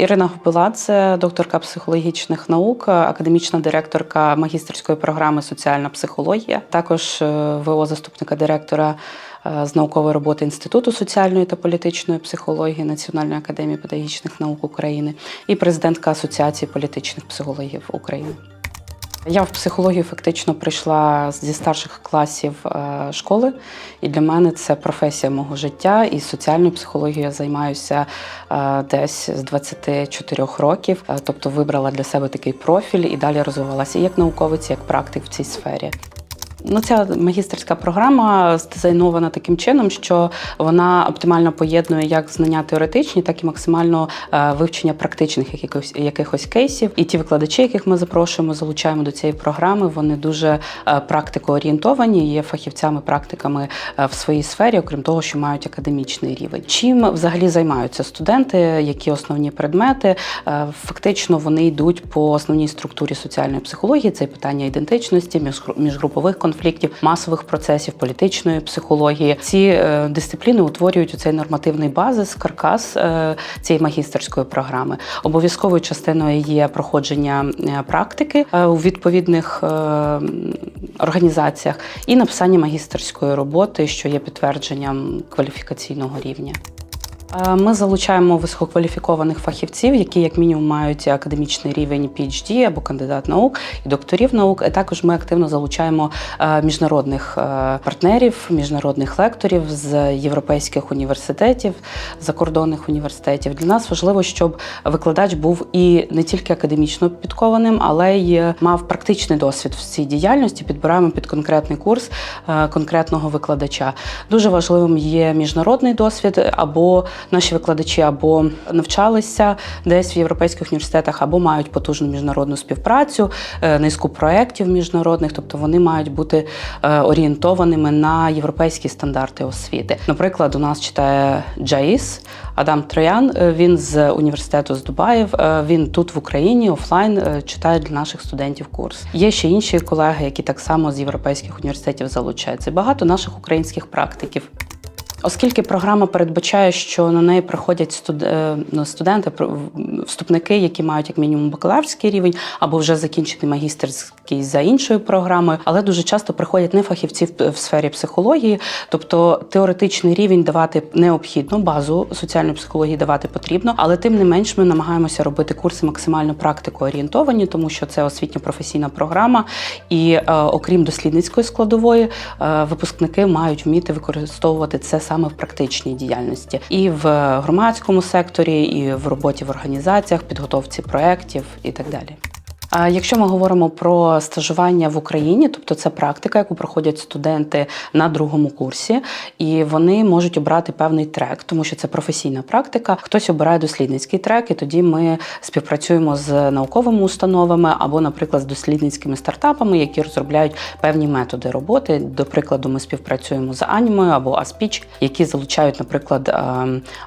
Ірина Губеладзе, докторка психологічних наук, академічна директорка магістерської програми Соціальна психологія, також е, ВО заступника директора е, з наукової роботи Інституту соціальної та політичної психології Національної академії педагогічних наук України і президентка Асоціації політичних психологів України. Я в психологію фактично прийшла зі старших класів е, школи, і для мене це професія мого життя. І соціальною психологією я займаюся е, десь з 24 років. Е, Тобто вибрала для себе такий профіль і далі розвивалася і як науковець, і як практик в цій сфері. Ну, ця магістерська програма здизайнована таким чином, що вона оптимально поєднує як знання теоретичні, так і максимально е, вивчення практичних якихось, якихось кейсів. І ті викладачі, яких ми запрошуємо, залучаємо до цієї програми, вони дуже е, практикоорієнтовані, є фахівцями-практиками е, в своїй сфері, окрім того, що мають академічний рівень. Чим взагалі займаються студенти, які основні предмети? Фактично вони йдуть по основній структурі соціальної психології. Це питання ідентичності, міжгру- міжгрупових конфліктів, масових процесів, політичної психології. Ці е, дисципліни утворюють у цей нормативний базис, каркас е, цієї магістерської програми. Обов'язковою частиною є проходження е, практики у відповідних організаціях і написання магістерської роботи, що є підтвердженням кваліфікаційного рівня. Е, Ми залучаємо висококваліфікованих фахівців, які як мінімум мають академічний рівень PhD або кандидат наук і докторів наук. І також ми активно залучаємо е, міжнародних е, партнерів, міжнародних лекторів з європейських університетів, закордонних університетів. Для нас важливо, щоб викладач був і не тільки академічно підкованим, але й мав практичний досвід в цій діяльності. Підбираємо під конкретний курс конкретного викладача. Дуже важливим є міжнародний досвід або наші викладачі або навчалися десь в європейських університетах, або мають потужну міжнародну співпрацю, е, низку проєктів міжнародних, тобто вони мають бути е, орієнтованими на європейські стандарти освіти. Наприклад, у нас читає Джаїс Адам Троян. е, Він з університету з Дубаїв. Він тут в Україні офлайн читає для наших студентів курс. Є ще інші колеги, які так само з європейських університетів залучаються. Багато наших українських практиків. Оскільки програма передбачає, що на неї приходять студ... е, ну, студенти, вступники, які мають як мінімум бакалаврський рівень або вже закінчений магістерський за іншою програмою, але дуже часто приходять не фахівці в, сфері психології, тобто теоретичний рівень давати необхідно, базу соціальної психології давати потрібно, але тим не менш ми намагаємося робити курси максимально практико-орієнтовані, тому що це освітньо-професійна програма, і е, окрім дослідницької складової, е, випускники мають вміти використовувати це саме в практичній діяльності і в громадському секторі, і в роботі в організаціях, підготовці проєктів і так далі. Якщо ми говоримо про стажування в Україні, тобто це практика, яку проходять студенти на другому курсі, і вони можуть обрати певний трек, тому що це професійна практика. Хтось обирає дослідницький трек, і тоді ми співпрацюємо з науковими установами або, наприклад, з дослідницькими стартапами, які розробляють певні методи роботи. До прикладу, ми співпрацюємо з Анімою або Аспіч, які залучають, наприклад, е,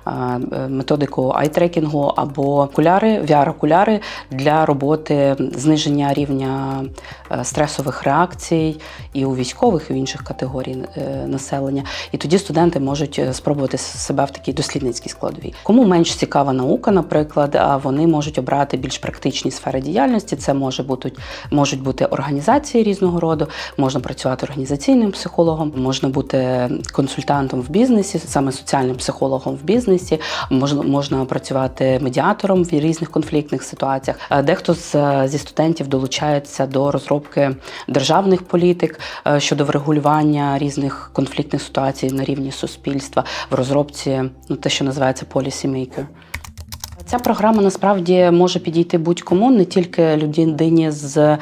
е, методику айтрекінгу або окуляри, VR-окуляри для роботи зниження рівня е, стресових реакцій і у військових, і у інших категорій е, населення. І тоді студенти можуть е, спробувати себе в такій дослідницькій складовій. Кому менш цікава наука, наприклад, а вони можуть обрати більш практичні сфери діяльності. Це може бути можуть бути організації різного роду, можна працювати організаційним психологом, можна бути консультантом в бізнесі, саме соціальним психологом в бізнесі, можна, можна працювати медіатором в різних конфліктних ситуаціях. Дехто з, зі студентів долучається до розробки державних політик е, щодо врегулювання різних конфліктних ситуацій на рівні суспільства в розробці, ну те, що називається maker. Ця програма насправді може підійти будь-кому, не тільки людині з е,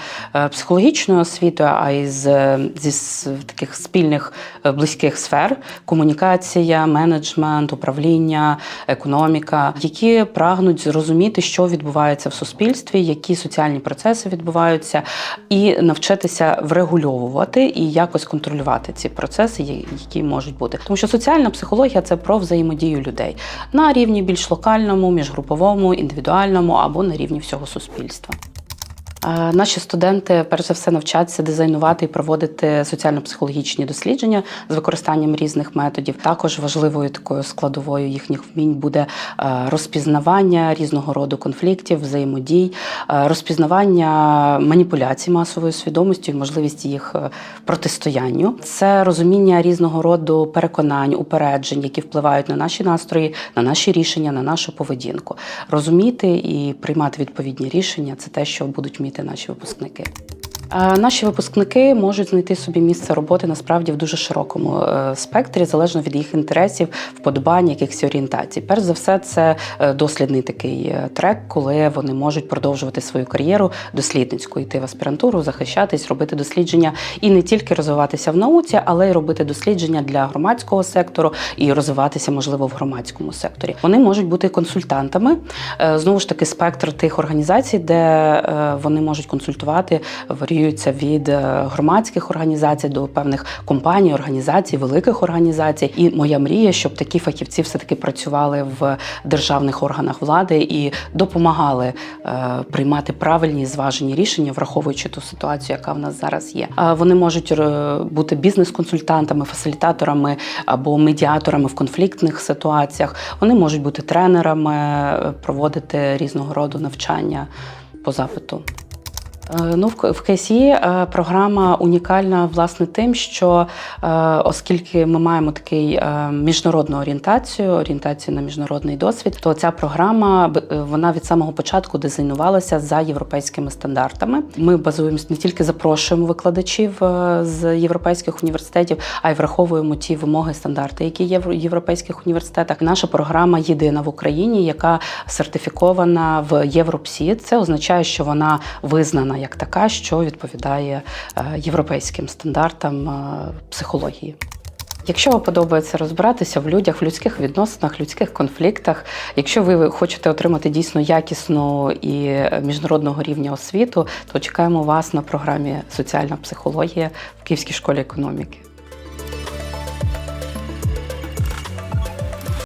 психологічною освітою, а й з зі с- таких спільних е, близьких сфер: комунікація, менеджмент, управління, економіка, які прагнуть зрозуміти, що відбувається в суспільстві, які соціальні процеси відбуваються, і навчитися врегульовувати і якось контролювати ці процеси, які можуть бути. Тому що соціальна психологія це про взаємодію людей на рівні більш локальному, міжгруповому, індивідуальному або на рівні всього суспільства. Наші студенти, перш за все, навчаться дизайнувати і проводити соціально-психологічні дослідження з використанням різних методів. Також важливою такою складовою їхніх вмінь буде розпізнавання різного роду конфліктів, взаємодій, розпізнавання маніпуляцій масовою свідомістю і можливість їх е, протистоянню. Це розуміння різного роду переконань, упереджень, які впливають на наші настрої, на наші рішення, на нашу поведінку. Розуміти і приймати відповідні рішення це те, що будуть вміти наші випускники. Е, Наші випускники можуть знайти собі місце роботи насправді в дуже широкому е, спектрі, залежно від їх інтересів, вподобань, якихось орієнтацій. Перш за все, це е, дослідний такий трек, коли вони можуть продовжувати свою кар'єру дослідницьку, йти в аспірантуру, захищатись, робити дослідження і не тільки розвиватися в науці, але й робити дослідження для громадського сектору і розвиватися, можливо, в громадському секторі. Вони можуть бути консультантами. Знову ж таки, спектр тих організацій, де вони можуть консультувати, варіюється від е, громадських організацій до певних компаній, організацій, великих організацій. І моя мрія, щоб такі фахівці все таки працювали в державних органах влади і допомагали е, приймати правильні зважені рішення, враховуючи ту ситуацію, яка в нас зараз є. Вони можуть е, бути бізнес-консультантами, фасилітаторами або медіаторами в конфліктних ситуаціях. Вони можуть бути тренерами, проводити різного роду навчання по запиту. Е, Ну, в КСІ е, програма унікальна власне тим, що е, оскільки ми маємо такий міжнародну орієнтацію, орієнтацію на міжнародний досвід, то ця програма вона від самого початку дизайнувалася за європейськими стандартами. Ми базуємось не тільки запрошуємо викладачів з європейських університетів, а й враховуємо ті вимоги, стандарти, які є в європейських університетах. Наша програма єдина в Україні, яка сертифікована в Європсі. Це означає, що вона визнана як така, що відповідає е, європейським стандартам е, психології. Якщо вам подобається розбиратися в людях, в людських відносинах, людських конфліктах, якщо ви хочете отримати дійсно якісну і міжнародного рівня освіту, то чекаємо вас на програмі Соціальна психологія в Київській школі економіки.